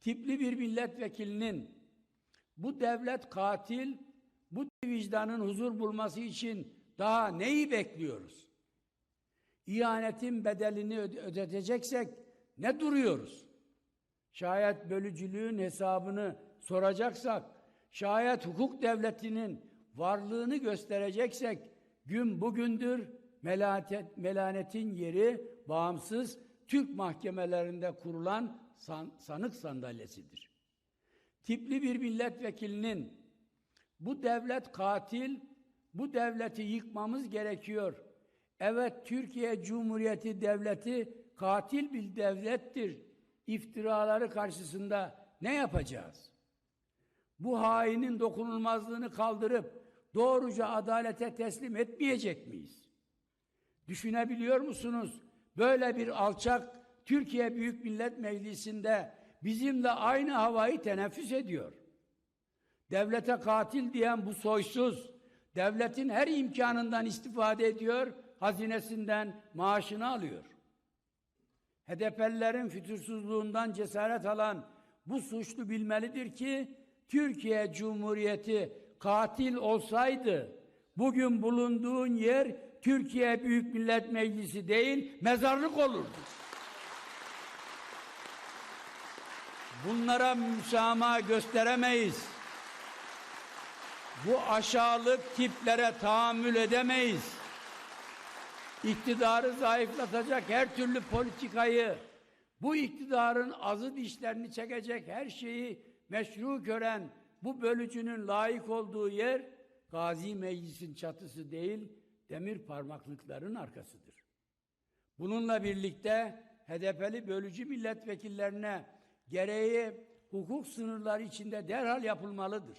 tipli bir milletvekilinin bu devlet katil, bu vicdanın huzur bulması için daha neyi bekliyoruz? İhanetin bedelini öde- ödeteceksek ne duruyoruz? Şayet bölücülüğün hesabını soracaksak, şayet hukuk devletinin varlığını göstereceksek, gün bugündür melanet, melanetin yeri bağımsız Türk mahkemelerinde kurulan san- sanık sandalyesidir. Tipli bir milletvekilinin bu devlet katil, bu devleti yıkmamız gerekiyor. Evet Türkiye Cumhuriyeti Devleti katil bir devlettir. İftiraları karşısında ne yapacağız? Bu hainin dokunulmazlığını kaldırıp doğruca adalete teslim etmeyecek miyiz? Düşünebiliyor musunuz? Böyle bir alçak Türkiye Büyük Millet Meclisi'nde bizimle aynı havayı teneffüs ediyor. Devlete katil diyen bu soysuz, devletin her imkanından istifade ediyor, hazinesinden maaşını alıyor. HDP'lilerin fütursuzluğundan cesaret alan bu suçlu bilmelidir ki Türkiye Cumhuriyeti katil olsaydı bugün bulunduğun yer Türkiye Büyük Millet Meclisi değil mezarlık olurdu. Bunlara müsamaha gösteremeyiz. Bu aşağılık tiplere tahammül edemeyiz. İktidarı zayıflatacak her türlü politikayı, bu iktidarın azı dişlerini çekecek her şeyi meşru gören bu bölücünün layık olduğu yer Gazi Meclis'in çatısı değil, demir parmaklıkların arkasıdır. Bununla birlikte HDP'li bölücü milletvekillerine gereği hukuk sınırları içinde derhal yapılmalıdır.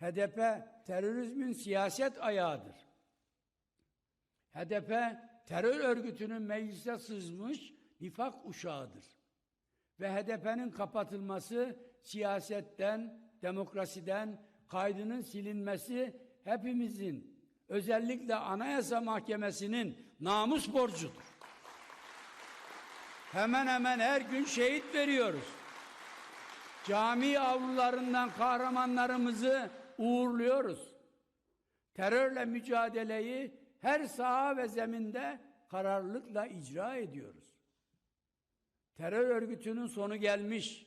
HDP terörizmin siyaset ayağıdır. HDP terör örgütünün meclise sızmış nifak uşağıdır. Ve HDP'nin kapatılması siyasetten, demokrasiden kaydının silinmesi hepimizin özellikle Anayasa Mahkemesi'nin namus borcudur. Hemen hemen her gün şehit veriyoruz. Cami avlularından kahramanlarımızı uğurluyoruz. Terörle mücadeleyi her saha ve zeminde kararlılıkla icra ediyoruz. Terör örgütünün sonu gelmiş.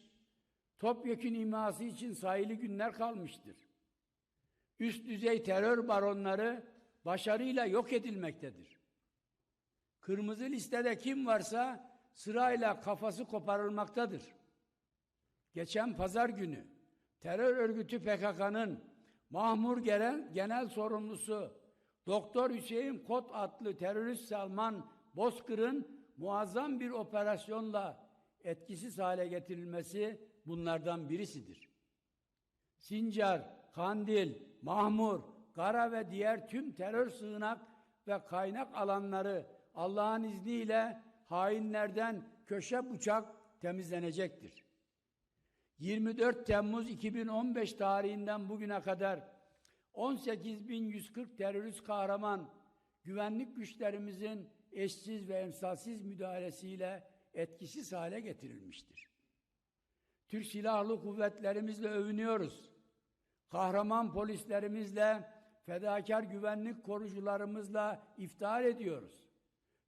Topyekün iması için sayılı günler kalmıştır. Üst düzey terör baronları başarıyla yok edilmektedir. Kırmızı listede kim varsa sırayla kafası koparılmaktadır. Geçen pazar günü terör örgütü PKK'nın Mahmur Genel, genel sorumlusu Doktor Hüseyin Kot adlı terörist Salman Bozkır'ın muazzam bir operasyonla etkisiz hale getirilmesi bunlardan birisidir. Sincar, Kandil, Mahmur, Gara ve diğer tüm terör sığınak ve kaynak alanları Allah'ın izniyle hainlerden köşe bıçak temizlenecektir. 24 Temmuz 2015 tarihinden bugüne kadar 18.140 terörist kahraman güvenlik güçlerimizin eşsiz ve emsalsiz müdahalesiyle etkisiz hale getirilmiştir. Türk Silahlı Kuvvetlerimizle övünüyoruz. Kahraman polislerimizle, fedakar güvenlik korucularımızla iftihar ediyoruz.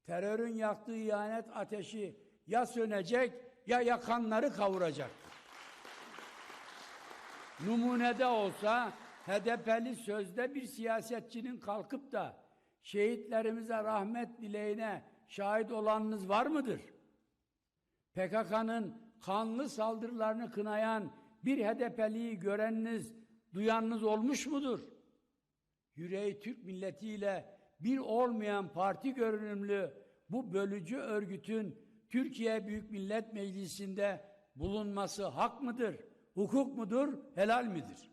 Terörün yaktığı ihanet ateşi ya sönecek ya yakanları kavuracaktır. Numunede olsa HDP'li sözde bir siyasetçinin kalkıp da şehitlerimize rahmet dileğine şahit olanınız var mıdır? PKK'nın kanlı saldırılarını kınayan bir HDP'liyi göreniniz, duyanınız olmuş mudur? Yüreği Türk milletiyle bir olmayan parti görünümlü bu bölücü örgütün Türkiye Büyük Millet Meclisi'nde bulunması hak mıdır? Hukuk mudur? Helal midir?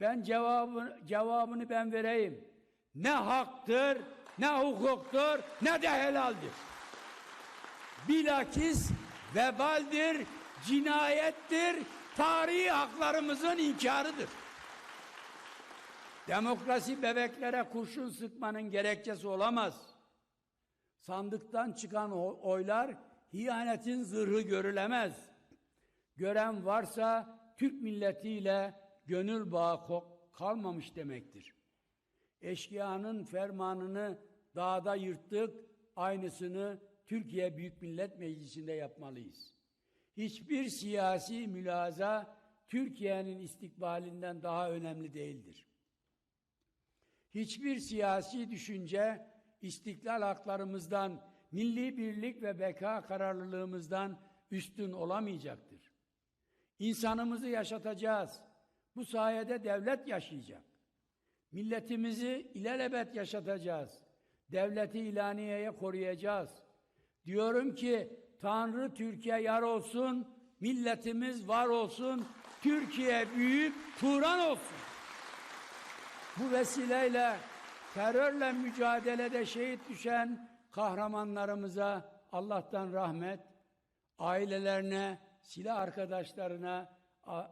Ben cevabı, cevabını ben vereyim. Ne haktır, ne hukuktur, ne de helaldir. Bilakis vebaldir, cinayettir, tarihi haklarımızın inkarıdır. Demokrasi bebeklere kurşun sıkmanın gerekçesi olamaz. Sandıktan çıkan oylar hiyanetin zırhı görülemez. gören varsa Türk milletiyle gönül bağı kalmamış demektir. Eşkıyanın fermanını dağda yırttık, aynısını Türkiye Büyük Millet Meclisi'nde yapmalıyız. Hiçbir siyasi mülaza Türkiye'nin istikbalinden daha önemli değildir. Hiçbir siyasi düşünce istiklal haklarımızdan, milli birlik ve beka kararlılığımızdan üstün olamayacaktır. İnsanımızı yaşatacağız. Bu sayede devlet yaşayacak. Milletimizi ilelebet yaşatacağız. Devleti ilaniyeye koruyacağız. Diyorum ki Tanrı Türkiye yar olsun, milletimiz var olsun, Türkiye büyük Turan olsun. Bu vesileyle terörle mücadelede şehit düşen kahramanlarımıza Allah'tan rahmet, ailelerine, silah arkadaşlarına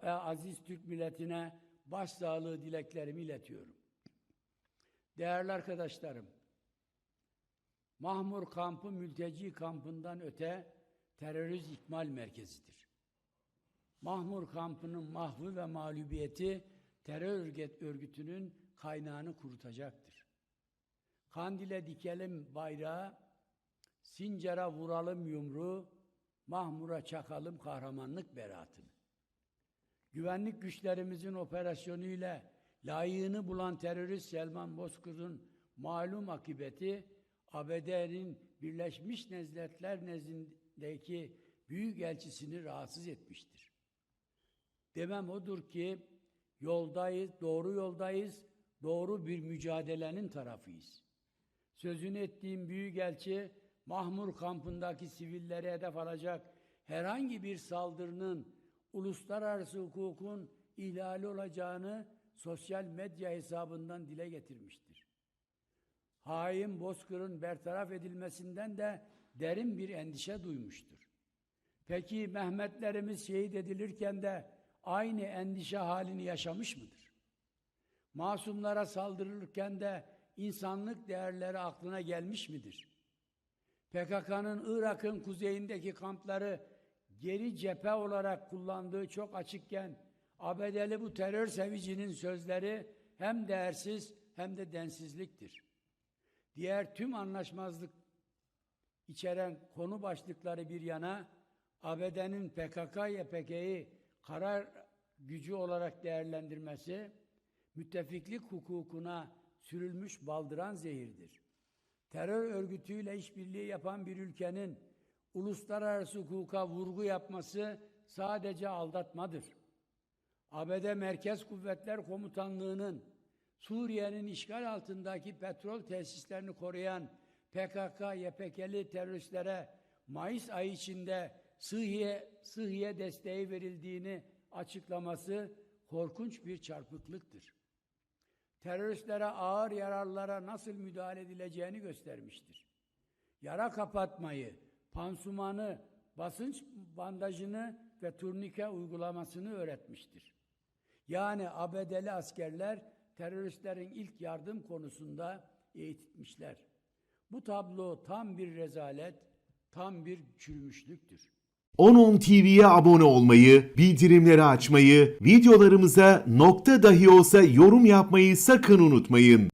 ve aziz Türk milletine başsağlığı dileklerimi iletiyorum. Değerli arkadaşlarım, Mahmur kampı mülteci kampından öte terörist ikmal merkezidir. Mahmur kampının mahvı ve mağlubiyeti terör örgüt- örgütünün kaynağını kurutacaktır. Kandil'e dikelim bayrağı, Sincar'a vuralım yumruğu, Mahmur'a çakalım kahramanlık beratını. Güvenlik güçlerimizin operasyonuyla layığını bulan terörist Selman Bozkır'ın malum akıbeti ABD'nin Birleşmiş Milletler nezdindeki büyük elçisini rahatsız etmiştir. Demem odur ki yoldayız, doğru yoldayız, doğru bir mücadelenin tarafıyız. Sözünü ettiğim büyükelçi Mahmur kampındaki sivilleri hedef alacak herhangi bir saldırının uluslararası hukukun ihlali olacağını sosyal medya hesabından dile getirmiştir. Hain Bozkır'ın bertaraf edilmesinden de derin bir endişe duymuştur. Peki Mehmetlerimiz şehit edilirken de aynı endişe halini yaşamış mıdır? Masumlara saldırılırken de insanlık değerleri aklına gelmiş midir? PKK'nın Irak'ın kuzeyindeki kampları geri cephe olarak kullandığı çok açıkken ABD'li bu terör sevicinin sözleri hem değersiz hem de densizliktir. Diğer tüm anlaşmazlık içeren konu başlıkları bir yana ABD'nin PKK-YPG'yi karar gücü olarak değerlendirmesi müttefiklik hukukuna sürülmüş baldıran zehirdir. Terör örgütüyle işbirliği yapan bir ülkenin uluslararası hukuka vurgu yapması sadece aldatmadır. ABD Merkez Kuvvetler Komutanlığı'nın Suriye'nin işgal altındaki petrol tesislerini koruyan PKK, YPG'li teröristlere Mayıs ayı içinde sıhhiye, sıhhiye desteği verildiğini açıklaması korkunç bir çarpıklıktır. Teröristlere ağır yararlara nasıl müdahale edileceğini göstermiştir. Yara kapatmayı, pansumanı, basınç bandajını ve turnike uygulamasını öğretmiştir. Yani ABD'li askerler teröristlerin ilk yardım konusunda eğitilmişler. Bu tablo tam bir rezalet, tam bir çürümüşlüktür. 10.10 TV'ye abone olmayı, bildirimleri açmayı, videolarımıza nokta dahi olsa yorum yapmayı sakın unutmayın.